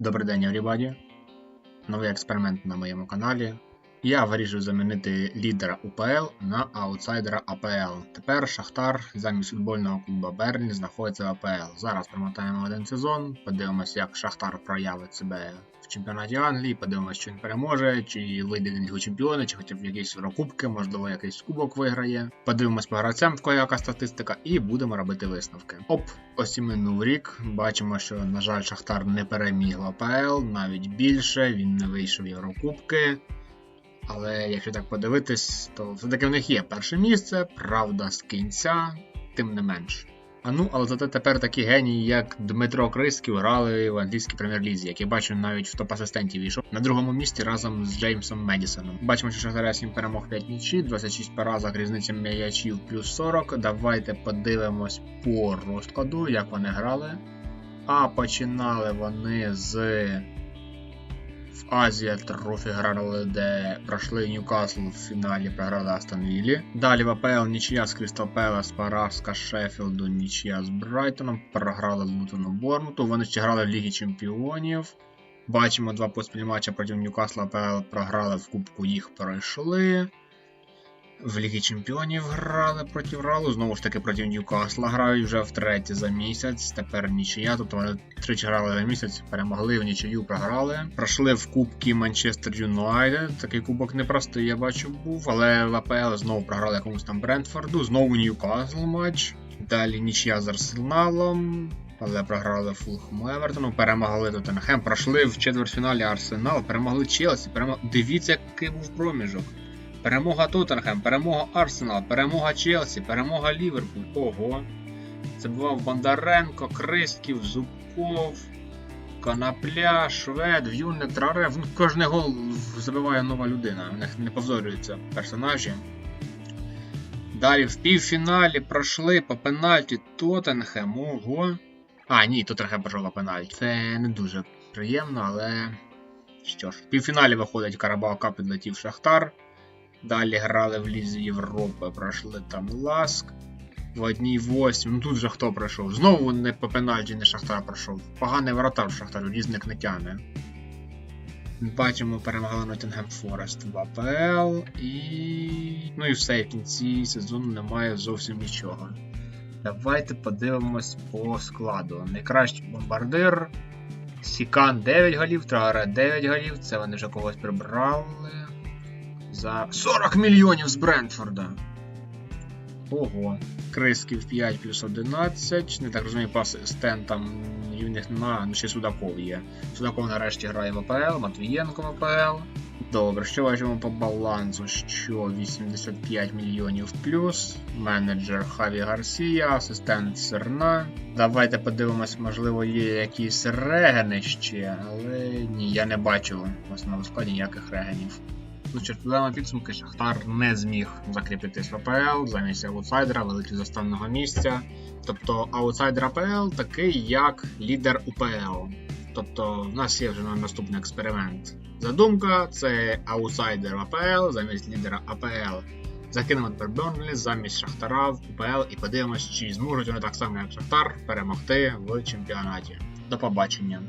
Добрий день, everybody. Новий експеримент на моєму каналі. Я вирішив замінити лідера УПЛ на аутсайдера АПЛ. Тепер Шахтар замість футбольного клубу Берлін знаходиться в АПЛ. Зараз промотаємо один сезон, подивимося, як Шахтар проявить себе в чемпіонаті Англії, подивимося, чи він переможе, чи вийде в Лігу Чемпіонів, чи хоча б якісь Єврокубки, можливо, якийсь кубок виграє. Подивимось по гравцям, в кого яка статистика, і будемо робити висновки. Оп, ось і минув рік. Бачимо, що, на жаль, Шахтар не переміг АПЛ, навіть більше, він не вийшов в Єврокубки. Але якщо так подивитись, то все-таки в них є перше місце, правда, з кінця, тим не менш. А ну, але зате тепер такі генії, як Дмитро Криськів, грали в англійській прем'єр-лізі, як я бачу, навіть в топ-асистентів війшов на другому місці разом з Джеймсом Медісоном. Бачимо, що Шахтаря 7 перемог 5 нічі, 26 поразок, різниця м'ячів плюс 40. Давайте подивимось по розкладу, як вони грали. А починали вони з Азія трофі грали, де пройшли Ньюкасл в фіналі, програли Астон Віллі. Далі в АПЛ нічия з Крістал Пелес, поразка Шеффілду, нічия з Брайтоном, програли Лутону Бормуту. Вони ще грали в Лігі Чемпіонів. Бачимо два поспіль матча проти Ньюкасла АПЛ програли в Кубку, їх пройшли. В Лігі Чемпіонів грали проти Ралу, знову ж таки проти Ньюкасла грають вже втретє за місяць. Тепер нічия. Тобто вони тричі грали за місяць, перемогли в нічию, програли. Пройшли в Кубки Манчестер Юнайтед. Такий кубок непростий, я бачу, був. Але в АПЛ знову програли якомусь там Брентфорду. Знову Ньюкасл матч. Далі нічия з Арсеналом. Але програли Фулхму Евертону, перемогли Тоттенхем, пройшли в четвертьфіналі Арсенал, перемогли Челсі. Перемог... Дивіться, який був проміжок. Перемога Тоттенхем, перемога Арсенал, перемога Челсі, перемога Ліверпуль. Ого. Це бував Бондаренко, Кристків, Зубков, Конопля, Швед, В'юнник, Трарев. Ну, кожний гол забиває нова людина. В них не повторюються персонажі. Далі в півфіналі пройшли по пенальті Тоттенхем. Ого. А, ні, Тоттенхем пройшов по пенальті. Це не дуже приємно, але. Що ж, в півфіналі виходить Карабао Кап підлетів Шахтар. Далі грали в Лізі Європи, пройшли там Ласк. В одній восьмій. Ну тут же хто пройшов? Знову не по пенальті, не Шахтар пройшов. Поганий воротар Шахтарю, різник не тяне. Бачимо, перемагали Ноттінгем Форест в АПЛ і. Ну і все, в кінці сезону немає зовсім нічого. Давайте подивимось по складу. Найкращий бомбардир. Сікан 9 голів, Траре 9 голів. Це вони вже когось прибрали. За 40 мільйонів з Брентфорда. Ого. Крисків 5 плюс 11. Не так розумію, по асистентам і в них нема, ну ще Судаков є. Судаков нарешті грає в АПЛ, Матвієнко в АПЛ. Добре, що бачимо по балансу? Що 85 мільйонів плюс. Менеджер Хаві Гарсія, асистент Серна. Давайте подивимось, можливо, є якісь регени ще, але ні, я не бачу в основному складі ніяких регенів. Ж, підемо підсумки, Шахтар не зміг закріпитись в АПЛ, замість аутсайдера вилетів з останнього місця. Тобто аутсайдер АПЛ такий, як лідер УПЛ. Тобто, в нас є вже наступний експеримент. Задумка це аутсайдер АПЛ замість лідера АПЛ. Закинемо тепер Бернлі замість Шахтара в УПЛ і подивимось, чи зможуть вони так само, як Шахтар, перемогти в чемпіонаті. До побачення.